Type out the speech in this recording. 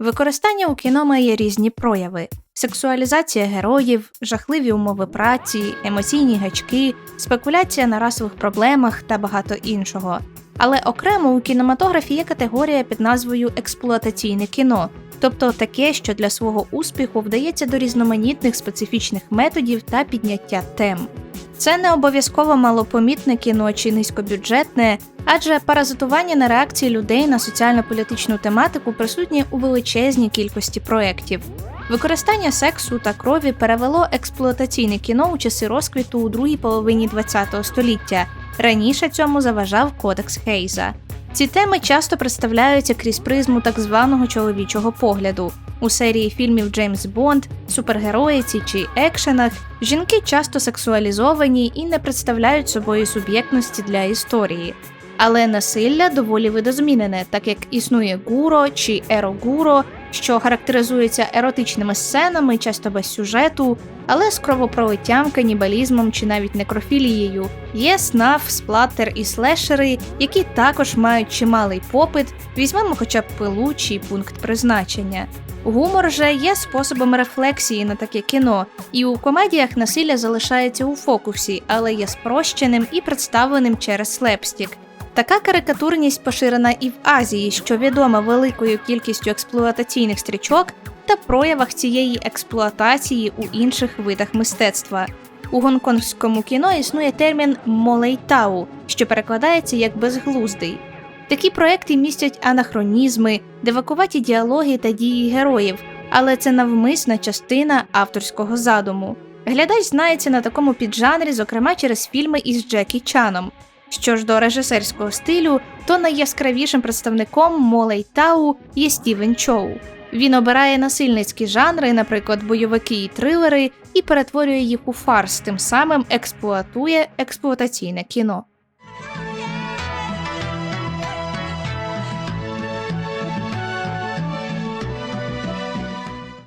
Використання у кіно має різні прояви: сексуалізація героїв, жахливі умови праці, емоційні гачки, спекуляція на расових проблемах та багато іншого. Але окремо у кінематографі є категорія під назвою експлуатаційне кіно, тобто таке, що для свого успіху вдається до різноманітних специфічних методів та підняття тем. Це не обов'язково малопомітне кіно чи низькобюджетне, адже паразитування на реакції людей на соціально-політичну тематику присутнє у величезній кількості проєктів. Використання сексу та крові перевело експлуатаційне кіно у часи розквіту у другій половині ХХ століття. Раніше цьому заважав Кодекс Хейза. Ці теми часто представляються крізь призму так званого чоловічого погляду. У серії фільмів Джеймс Бонд, супергероїці чи екшенах жінки часто сексуалізовані і не представляють собою суб'єктності для історії. Але насилля доволі видозмінене, так як існує гуро чи ерогуро, що характеризується еротичними сценами, часто без сюжету, але з кровопролиттям, канібалізмом чи навіть некрофілією. Є снаф, сплаттер і слешери, які також мають чималий попит, візьмемо хоча б пилу чи пункт призначення. Гумор же є способом рефлексії на таке кіно, і у комедіях насилля залишається у фокусі, але є спрощеним і представленим через слепстік. Така карикатурність поширена і в Азії, що відома великою кількістю експлуатаційних стрічок та проявах цієї експлуатації у інших видах мистецтва. У гонконгському кіно існує термін молейтау, що перекладається як безглуздий. Такі проекти містять анахронізми, девакуваті діалоги та дії героїв, але це навмисна частина авторського задуму. Глядач знається на такому піджанрі, зокрема через фільми із Джекі Чаном. Що ж до режисерського стилю, то найяскравішим представником Молей Тау є Стівен Чоу. Він обирає насильницькі жанри, наприклад, бойовики і трилери, і перетворює їх у фарс, тим самим експлуатує експлуатаційне кіно.